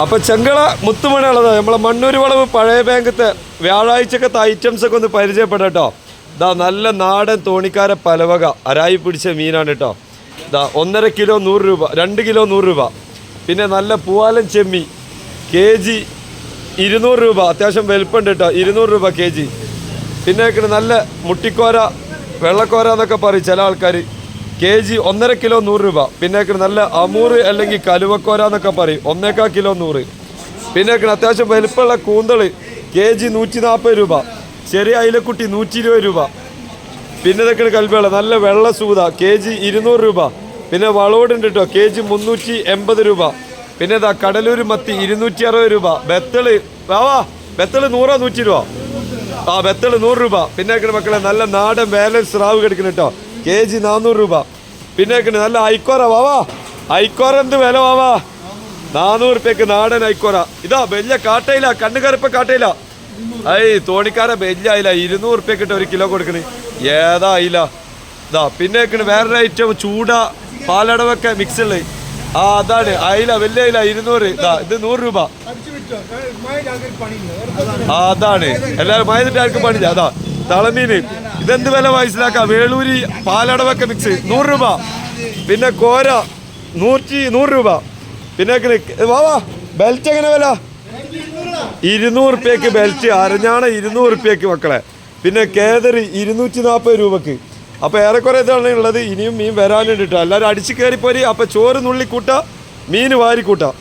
അപ്പൊ ചെങ്കള മുത്തുമണിയുള്ളത് നമ്മളെ മണ്ണൂർ വളവ് പഴയ ബാങ്കത്തെ വ്യാഴാഴ്ചക്കത്തെ ഐറ്റംസ് ഒക്കെ ഒന്ന് പരിചയപ്പെടാം കേട്ടോ. ഇതാ നല്ല നാടൻ തോണിക്കാര പലവക. അരായി പിടിച്ച മീനാണ് കേട്ടോ. ഇതാ ഒന്നര കിലോ നൂറ് രൂപ രണ്ട് കിലോ നൂറ് രൂപ. പിന്നെ നല്ല പൂവാലൻ ചെമ്മി കെ ജി ഇരുന്നൂറ് രൂപ. അത്യാവശ്യം വലുപ്പമുണ്ട് കേട്ടോ ഇരുന്നൂറ് രൂപ കെ ജി. പിന്നെ നല്ല മുട്ടിക്കോര വെള്ളക്കോര എന്നൊക്കെ പറയും ചില ആൾക്കാർ കെ ജി ഒന്നര കിലോ നൂറ് രൂപ. പിന്നെ നല്ല അമൂറ് അല്ലെങ്കിൽ കലുവക്കോര എന്നൊക്കെ പറയും. ഒന്നേക്കാ കിലോ നൂറ്. പിന്നെ അത്യാവശ്യം വലുപ്പമുള്ള കൂന്തൾ കെ ജി നൂറ്റി നാൽപ്പത് രൂപ. ചെറിയ അയിലക്കുട്ടി നൂറ്റി ഇരുപത് രൂപ. പിന്നെ ഇതൊക്കെ കൽബികള. നല്ല വെള്ള സൂത കെ ജി ഇരുന്നൂറ് രൂപ. പിന്നെ വളോടുണ്ട് കേട്ടോ കെ ജി മുന്നൂറ്റി എൺപത് രൂപ. പിന്നെ ഇതാ കടലൂർ മത്തി ഇരുന്നൂറ്റി അറുപത് രൂപ. ബത്തൾ വാവാ ബത്തൾ നൂറോ നൂറ്റി രൂപ ആ ബത്തൾ നൂറ് രൂപ. പിന്നെ മക്കളെ നല്ല നാടൻ വേലൻ സ്രാവ് കിടക്കുന്നു കേട്ടോ കെ ജി നാനൂറ് രൂപ. പിന്നെ നല്ല ഐക്കോറ വാവാ. ഐക്കോറ എന്ത് വില വാവാ? നാനൂറ് റുപ്യക്ക് നാടൻ ഐക്കോറ. ഇതാ വലിയ കാട്ടയില കണ്ണുകറുപ്പ കാട്ടയില. ഐ തോണിക്കാര വലിയ അയില ഇരുന്നൂറ് റുപ്യക്ക് ഇട്ട് ഒരു കിലോ കൊടുക്കണേ. ഏതാ അയില ഇതാ പിന്നെ വേറൊരു ഐറ്റം ചൂട പാലടവൊക്കെ മിക്സ് ഉള്ളത് ആ അതാണ്. അയില വലിയ അയില ഇരുന്നൂറ്. ഇതാ ഇത് നൂറ് രൂപ. ആ അതാണ്. എല്ലാരും മയന്നിട്ട് ആർക്കും പണിയില്ല. അതാ തളമീന്. ഇതെന്ത് വില മനസ്സിലാക്കാം വേളൂരി പാലടവൊക്കെ മിക്സ് നൂറ് രൂപ. പിന്നെ കോര നൂറ്റി നൂറ് രൂപ. പിന്നെ വാവാ ബെൽറ്റ് എങ്ങനെ വില? ഇരുന്നൂറ് റുപ്യക്ക് ബെൽറ്റ് അരഞ്ഞാണ് ഇരുന്നൂറ് റുപ്യക്ക് മക്കളെ. പിന്നെ കേതറി ഇരുന്നൂറ്റി നാൽപ്പത് രൂപക്ക്. അപ്പോൾ ഏറെക്കുറെ ഇതാണ് ഉള്ളത്. ഇനിയും മീൻ വരാനുണ്ട് കേട്ടോ. എല്ലാവരും അടിച്ചു കയറിപ്പോരി. അപ്പോൾ ചോറ് നുള്ളിക്കൂട്ട മീൻ വാരി കൂട്ടാ